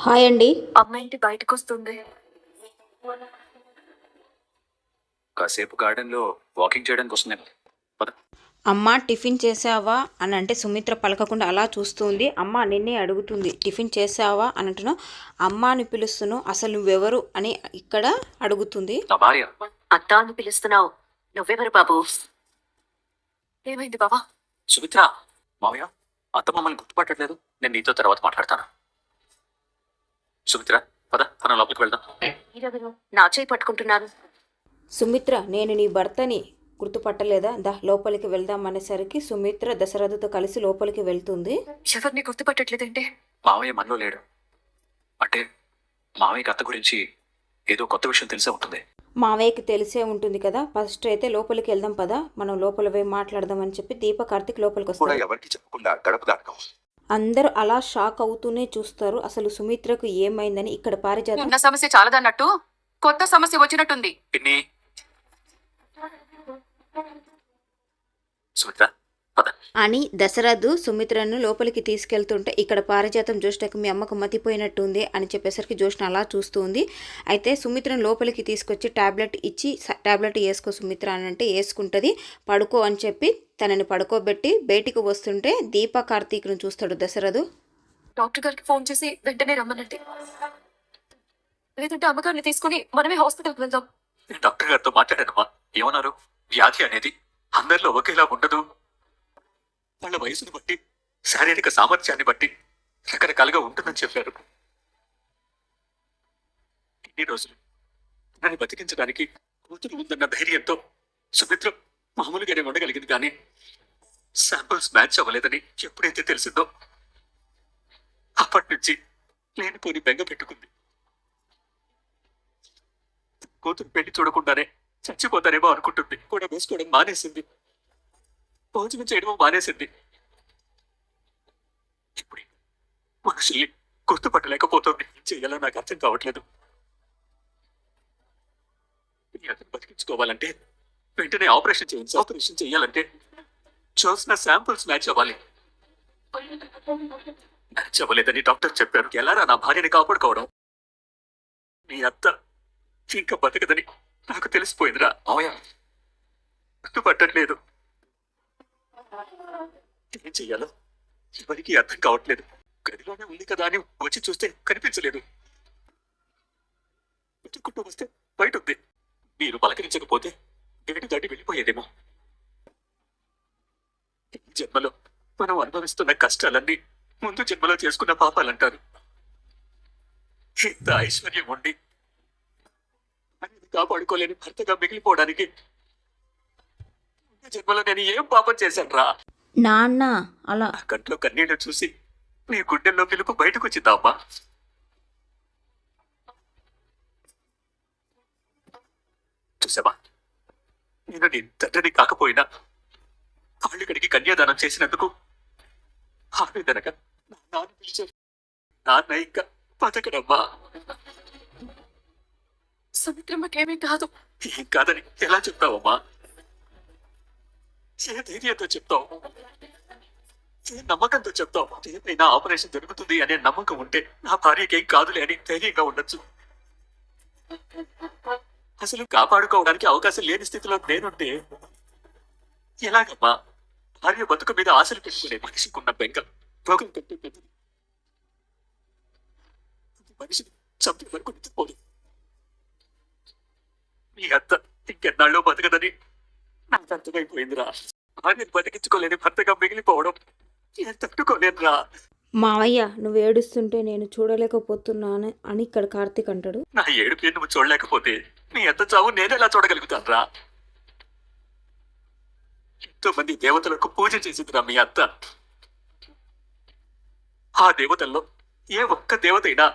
Hi అండి. అమ్మ ఇంటి బయటకు వస్తుంది కాసేపు గార్డెన్లో వాకింగ్ చేయడానికి వస్తున్నాను. పద. అమ్మ టిఫిన్ చేసావా? అని అంటే సుమిత్ర పలకకుండా అలా చూస్తుంది. అమ్మ నిన్నే అడుగుతుంది టిఫిన్ చేసావా? అని అంటున్నావు అమ్మ అని పిలుస్తున్నావు అసలు నువ్వెవరు? అని ఇక్కడ అడుగుతుంది. అత్త అని పిలుస్తున్నావు. నువ్వెవరు బాబు? ఏమైంది బాబా సుమిత్ర మావయ్య అత్త మమ్మల్ని గుర్తుపట్టట్లేదు. నేను నీతో తర్వాత మాట్లాడతాను. సుమిత్ర పద తన లోపలికి వెళ్దాం. నా చేయి పట్టుకుంటున్నారు సుమిత్ర నేను నీ భర్తని గుర్తుపట్టలేదా? దా లోపలికి వెళ్దాం అనేసరికి సుమిత్ర దశరథతో కలిసి లోపలికి వెళ్తుంది. ఎవరిని గుర్తుపట్టట్లేదంటే? మావయ్య మనలో లేడు. అంటే మావయ్యకి అత్త గురించి ఏదో కొత్త విషయం తెలిసే ఉంటుంది. మావయ్యకి తెలిసే ఉంటుంది కదా? ఫస్ట్ అయితే లోపలికి వెళ్దాం పదా. మనం లోపల పోయి మాట్లాడదాం అని చెప్పి దీప కార్తిక్ లోపలికి కూడా వస్తారు ఎవరికి చెప్పకుండా గడప దాటకం అందరూ అలా షాక్ అవుతూనే చూస్తారు. అసలు సుమిత్రకు ఏమైందని ఇక్కడ పారిజాతం ఉన్న సమస్య చాలదన్నట్టు కొత్త సమస్య వచ్చినట్టుంది. పిన్ని. సుమిత్ర. అని దశరథు సుమిత్రను లోపలికి తీసుకెళ్తుంటే ఇక్కడ పారిజాతం జోష్నకు మీ అమ్మకు మతిపోయినట్టుంది అని చెప్పేసరికి జోష్న అలా చూస్తుంది. అయితే సుమిత్రను లోపలికి తీసుకొచ్చి టాబ్లెట్ ఇచ్చి "స- టాబ్లెట్ వేసుకో సుమిత్ర అని అంటే వేసుకుంటుంది పడుకో అని చెప్పి తనని పడుకోబెట్టి బయటికి వస్తుంటే దీప కార్తీక్ను చూస్తాడు దశరథు. డాక్టర్ గారికి ఫోన్ చేసి వెంటనే రమ్మనండి. లేదంటే అమ్మగారిని తీసుకుని మనమే హాస్పిటల్కి వెళ్దాం. డాక్టర్ గారితో మాట్లాడానమ్మా. ఏమన్నారు? వ్యాధి అనేది అందరిలో ఒకేలా ఉండదు. వాళ్ళ వయసును బట్టి శారీరక సామర్థ్యాన్ని బట్టి రకరకాలుగా ఉంటుందని చెప్పారు. ఇన్ని రోజులు నన్ను బతికించడానికి కూతురు ఉందన్న ధైర్యంతో సుమిత్ర మామూలుగానే ఉండగలిగింది కానీ శాంపుల్స్ మ్యాచ్ అవ్వలేదని ఎప్పుడైతే తెలిసిందో అప్పటి నుంచి లేనిపోని బెంగ పెట్టుకుంది. కూతురు పెళ్ళి చూడకుండానే చచ్చిపోతారేమో అనుకుంటుంది. కూడా వేసుకోవడం మానేసింది. భోజనం చేయడం మానేసింది. ఇప్పుడు మనుషుల్ని గుర్తుపట్టలేకపోతుంది. చేయాలో నాకు అర్థం కావట్లేదు. అతను బతికించుకోవాలంటే వెంటనే ఆపరేషన్ చేయండి ఆపరేషన్ చేయాలంటే చూసిన శాంపుల్స్ మ్యాచ్ అవ్వాలి. మ్యాచ్ అవ్వలేదని డాక్టర్ చెప్పారు. ఎలారా నా భార్యని కాపాడుకోవడం? నీ అత్త ఇంకా బతకదని నాకు తెలిసిపోయిందిరా. మావయ్య గుర్తుపట్టట్లేదు. ఏం చెయ్యాలో? ఎవరికి అర్థం కావట్లేదు. గదిలోనే ఉంది కదా అని వచ్చి చూస్తే కనిపించలేదు. వెతుక్కుంటూ వస్తే బయట ఉంది. మీరు పలకరించకపోతే గేటు దాటి వెళ్ళిపోయేదేమో. జన్మలో మనం అనుభవిస్తున్న కష్టాలన్నీ ముందు జన్మలో చేసుకున్న పాపాలంటారు. ఇంత ఐశ్వర్యం ఉండి అనేది కాపాడుకోలేని భర్తగా మిగిలిపోవడానికి జన్మలో నేను ఏం పాపం చేశాను రా నాన్న అలా. కంట్లో కన్నీళ్ళు చూసి నీ గుండెల్లో పిలుపు బయటకు వచ్చిందామా చూసావా? నేను నీ తండ్రిని కాకపోయినా కాళ్ళుకడికి కన్యాదానం చేసినందుకు ఆవేదనగా నా నాన్న పిలిచారు నాన్న ఇంకా బతకడమ్మా. సుమిత్రమ్మకేమీ కాదు. ఏం కాదని ఎలా చెప్తావమ్మా? ఏ ధైర్యంతో చెప్తావు. ఏ నమ్మకంతో చెప్తావు. ఏదైనా ఆపరేషన్ జరుగుతుంది అనే నమ్మకం ఉంటే నా భార్యకి ఏం కాదులే అని ధైర్యంగా ఉండొచ్చు. అసలు కాపాడుకోవడానికి అవకాశం లేని స్థితిలో నేనుంటే ఎలాగమ్మా? భార్య బతుకు మీద ఆశలు పెట్టుకునే మనిషికున్న బెంగ. రోగం పెట్టి పెద్దది అది మనిషిని చంపే వరకు నిద్రపోదు. మీ అత్త ఇంకెన్నాళ్ళు బతకదని నాకు అర్థమైపోయిందిరా. భార్యను బతికించుకోలేని భర్తగా మిగిలిపోవడం నేను మావయ్య నువ్వు ఏడుస్తుంటే నేను చూడలేకపోతున్నాను అని ఇక్కడ కార్తీక్ అంటాడు. నా ఏడుపు నువ్వు చూడలేకపోతే? నీ అత్త చావు నేనెలా చూడగలుగుతానురా? ఎంతో మంది దేవతలకు పూజ చేసిందిరా మీ అత్త. ఆ దేవతల్లో ఏ ఒక్క దేవతైనా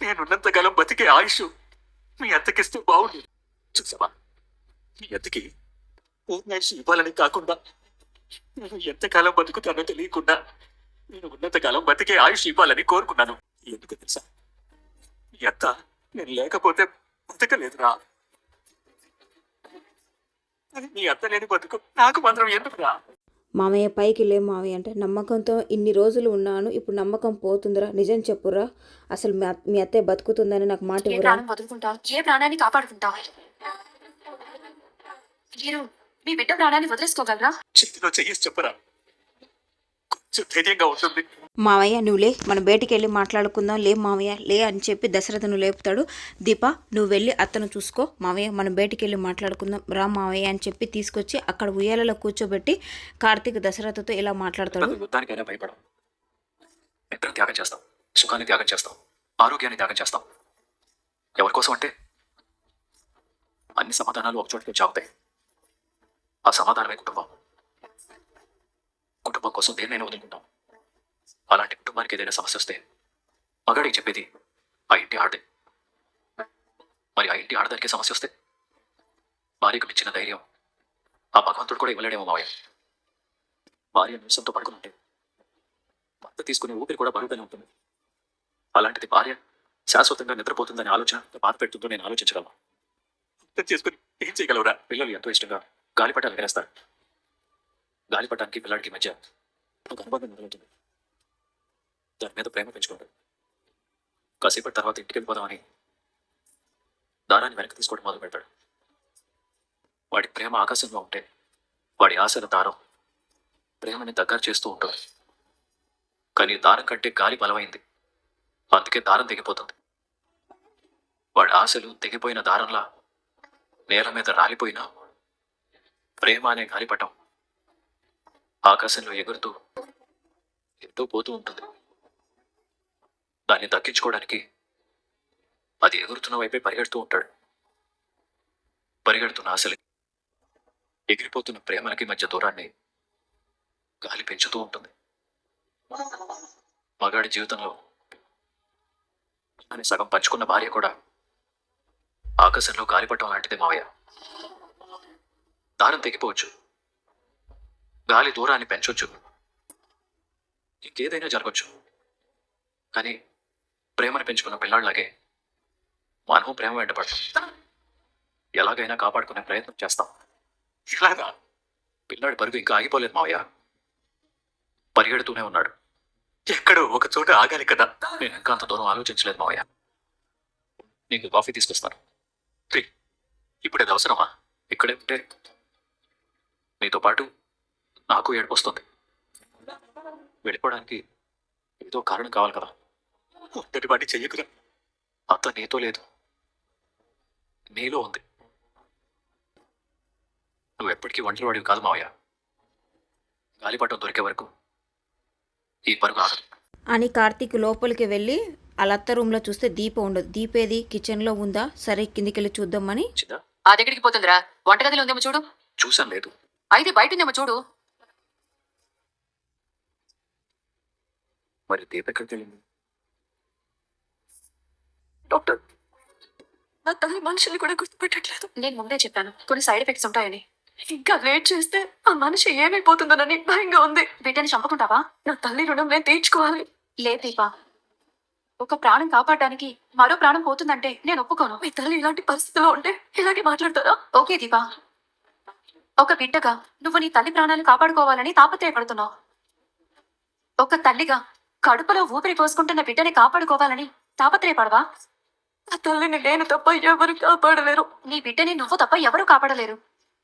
నేనున్నంతకాలం బతికే ఆయుష్ మీ అత్తకిస్తే బాగుండు చూసావా? మీ అత్తకి పూర్ణాయుష్ ఇవ్వాలని కాకుండా నేను ఎంతకాలం బతుకుతానో తెలియకుండా నేను ఉన్నంతకాలం బతికే ఆయుష్ ఇవ్వాలని కోరుకున్నాను. ఎందుకు తెలుసా? అత్త నేను లేకపోతే బతకలేదురా. అది నీ అత్త లేని బతుకు నాకు మాత్రం ఎందుకురా? మామయ్య పైకి లే మామయ్య అంటే నమ్మకంతో ఇన్ని రోజులు ఉన్నాను ఇప్పుడు నమ్మకం పోతుందిరా. నిజం చెప్పురా అసలు మీ అత్- మీ అత్తయ్య బతుకుతుందని నాకు మాట ఇవ్వరా? ఏ ప్రాణాన్ని కాపాడుకుంటా మీ బిడ్డ ప్రాణాన్ని వదిలేసుకోగలరా? చేతిలో చెయ్యేసి చెప్పరా? కొంచెం ధైర్యంగా ఉంటుంది మావయ్య నువ్వు లే మనం బయటికి వెళ్ళి మాట్లాడుకుందాం. లే మావయ్య లే అని చెప్పి దశరథను లేపుతాడు. దీప నువ్వు వెళ్ళి అత్తను చూసుకో. మావయ్య మనం బయటికి వెళ్ళి మాట్లాడుకుందాం. రా మావయ్య అని చెప్పి తీసుకొచ్చి అక్కడ ఉయ్యాలలో కూర్చోబెట్టి కార్తీక్ దశరథతో ఇలా మాట్లాడతాడు. యుద్ధానికైనా భయపడం నిద్ర త్యాగం చేస్తాం. సుఖాన్ని త్యాగం చేస్తాం. ఆరోగ్యాన్ని త్యాగం చేస్తాం. ఎవరి కోసం అంటే అన్ని సమాధానాలు ఒక చోటికి చావుతాయి ఆ సమాధానమే కుటుంబం. కుటుంబం కోసం దేన్నైనా వదులుకుంటాం. అలాంటి కుటుంబానికి ఏదైనా సమస్య వస్తే మగాడికి చెప్పేది ఆ ఇంటి ఆడదే. మరి ఆ ఇంటి ఆడదానికి సమస్య వస్తే భార్యకు మించిన ధైర్యం ఆ భగవంతుడు కూడా ఇవ్వలేడేమో మావయ్య. భార్య నిమిషంతో పడుకుని ఉంటే భర్త తీసుకునే ఊపిరి కూడా బరువుగానే ఉంటుంది. అలాంటిది భార్య శాశ్వతంగా నిద్రపోతుందని ఆలోచన బాధ పెడుతుందో నేను ఆలోచించగలను. చేసుకుని ఏం చేయగలవురా? పిల్లలు ఎంతో ఇష్టంగా గాలిపటాలు ఎగరేస్తారు గాలిపటానికి పిల్లాడికి మధ్య ఒక అనుబంధం మొదలవుతుంది. దాని మీద ప్రేమ పెంచుకుంటాడు కాసేపటి తర్వాత ఇంటికి వెళ్ళిపోదామని దారాన్ని వెనక్కి తీసుకోవడం మొదలు పెడతాడు. వాడి ప్రేమ ఆకాశంలో ఉంటే వాడి ఆశల దారం ప్రేమని దగ్గర చేస్తూ ఉంటుంది. కానీ దారం కంటే గాలి బలమైంది. అందుకే దారం తెగిపోతుంది. వాడి ఆశలు తెగిపోయిన దారంలా నేల మీద రాలిపోయినా ప్రేమ అనే గాలిపటం ఆకాశంలో ఎగురుతూ ఎంతో పోతూ ఉంటుంది. దాన్ని దక్కించుకోవడానికి అది ఎగురుతున్న వైపే పరిగెడుతూ ఉంటాడు. పరిగెడుతున్న ఆశలకి ఎగిరిపోతున్న ప్రేమలకి మధ్య దూరాన్ని గాలి పెంచుతూ ఉంటుంది. మగాడి జీవితంలో అని సగం పంచుకున్న భార్య కూడా ఆకాశంలో గాలిపటం లాంటిది మావయ్య. దారం తెగిపోవచ్చు. గాలి దూరాన్ని పెంచొచ్చు. ఇంకేదైనా జరగవచ్చు కానీ ప్రేమను పెంచుకున్న పిల్లాడిలాగే మనం ప్రేమ వెంటబడతాం ఎలాగైనా కాపాడుకునే ప్రయత్నం చేస్తాం. ఇలాగా పిల్లాడి పరుగు ఇంకా ఆగిపోలేదు మావయ్య. పరిగెడుతూనే ఉన్నాడు. ఎక్కడో ఒక చోట ఆగాలి కదా. నేను ఇంకా అంత దూరం ఆలోచించలేదు మావయ్య. నీకు కాఫీ తీసుకొస్తాను. రే, ఇప్పుడు అది అవసరమా? ఇక్కడే ఉంటే మీతో పాటు నాకు ఏడుపు వస్తుంది వెళ్ళిపోవడానికి ఏదో కారణం కావాలి కదా. ఒంటరి వాటి చెయ్యకురా. అంత నీతో లేదు. నీలో ఉంది. నువ్వు ఎప్పటికీ ఒంటరి వాడివి కాదు మావయ్య. గాలిపటం దొరికే వరకు ఈ పరుగు ఆగదు. అని కార్తీక్ లోపలికి వెళ్ళి వాళ్ళ అత్త రూమ్లో చూస్తే దీప ఉండదు. దీపేది కిచెన్లో ఉందా? సరే కిందికి వెళ్ళి చూద్దామని ఆ దగ్గరికి పోతుందిరా. వంటగదిలో ఉందేమో చూడు. చూసాను లేదు. అయితే బయట ఉందేమో చూడు. మరి దీప ఎక్కడికి వెళ్ళింది డాక్టర్. నా తల్లి మనుషుల్ని కూడా గుర్తుపెట్టట్లేదు. నేను ముందే చెప్పాను కొన్ని సైడ్ ఎఫెక్ట్స్ ఉంటాయని. ఇంకా లేట్ చేస్తే ఆ మనిషి ఏమైపోతుందోనని భయంగా ఉంది. బిడ్డని చంపుకుంటావా? నా తల్లి రుణం నేను తీర్చుకోవాలి. లేదు దీపా. ఒక ప్రాణం కాపాడడానికి మరో ప్రాణం పోతుందంటే నేను ఒప్పుకోను. మీ తల్లి ఇలాంటి పరిస్థితిలో ఉంటే ఇలాగే మాట్లాడతారా? ఓకే దీపా. ఒక బిడ్డగా నువ్వు నీ తల్లి ప్రాణాలు కాపాడుకోవాలని తాపత్రయపడుతున్నావు. ఒక తల్లిగా కడుపులో ఊపిరి పోసుకుంటున్న బిడ్డని కాపాడుకోవాలని తాపత్రయపడవా? నా తల్లిని నేను తప్ప ఎవరు కాపాడలేరు. నీ బిడ్డని నువ్వు తప్ప ఎవరు కాపాడలేరు.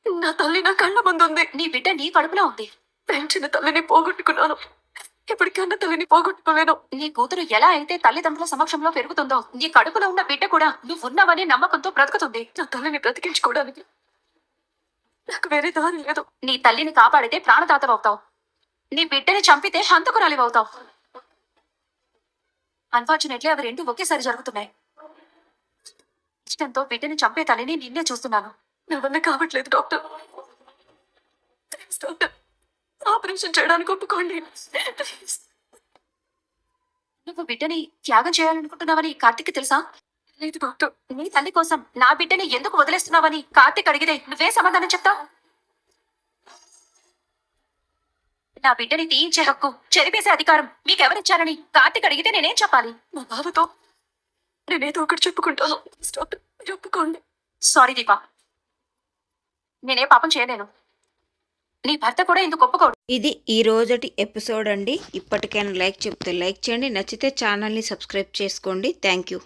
నా తల్లి నా కళ్ళ ముందు ఉంది నీ బిడ్డ నీ కడుపులో ఉంది. పెంచిన తల్లిని పోగొట్టుకున్నాను. ఎప్పటికన్నా తల్లిని పోగొట్టుకోలేను. నీ కూతురు ఎలా అయితే తల్లిదండ్రుల సమక్షంలో పెరుగుతుందో నీ కడుపులో ఉన్న బిడ్డ కూడా నువ్వు ఉన్నావని నమ్మకంతో బ్రతుకుతుంది. నా తల్లిని బ్రతికించుకోవడానికి నాకు వేరే దారి లేదు. నీ తల్లిని కాపాడితే ప్రాణదాతవవుతావు నీ బిడ్డని చంపితే హంతకురాలివవుతావు. అన్ఫార్చునేట్లీ అవి రెండు ఒకేసారి జరుగుతున్నాయి. ఇష్టంతో బిడ్డని చంపే తల్లిని నిన్నే చూస్తున్నాను. నా వల్ల కావట్లేదు డాక్టర్. డాక్టర్. ఆపరేషన్ చేయడానికి ఒప్పుకోండి. నువ్వు బిడ్డని త్యాగం చేయాలనుకుంటున్నావని కార్తిక్ తెలుసా? లేదు డాక్టర్. నీ తల్లి కోసం నా బిడ్డని ఎందుకు వదిలేస్తున్నావని కార్తిక్ అడిగితే నువ్వే సమాధానం చెప్తావు? నా బిడ్డని తీయించే హక్కు చెరిపేసే అధికారం మీకెవరిచ్చారని కార్తిక్ అడిగితే నేనేం చెప్పాలి? మా బావతో నేనేదో ఒకటి చెప్పుకుంటాను. ఒప్పుకోండి. సారీ దీపా. నేనే పాపం చేయలేను. నీ భర్త కూడా ఇందుకు ఒప్పుకోడు? ఇది ఈ రోజటి ఎపిసోడ్ అండి. ఇప్పటికైనా లైక్ చెప్తే లైక్ చేయండి. నచ్చితే ఛానల్ని సబ్స్క్రైబ్ చేసుకోండి. Thank you.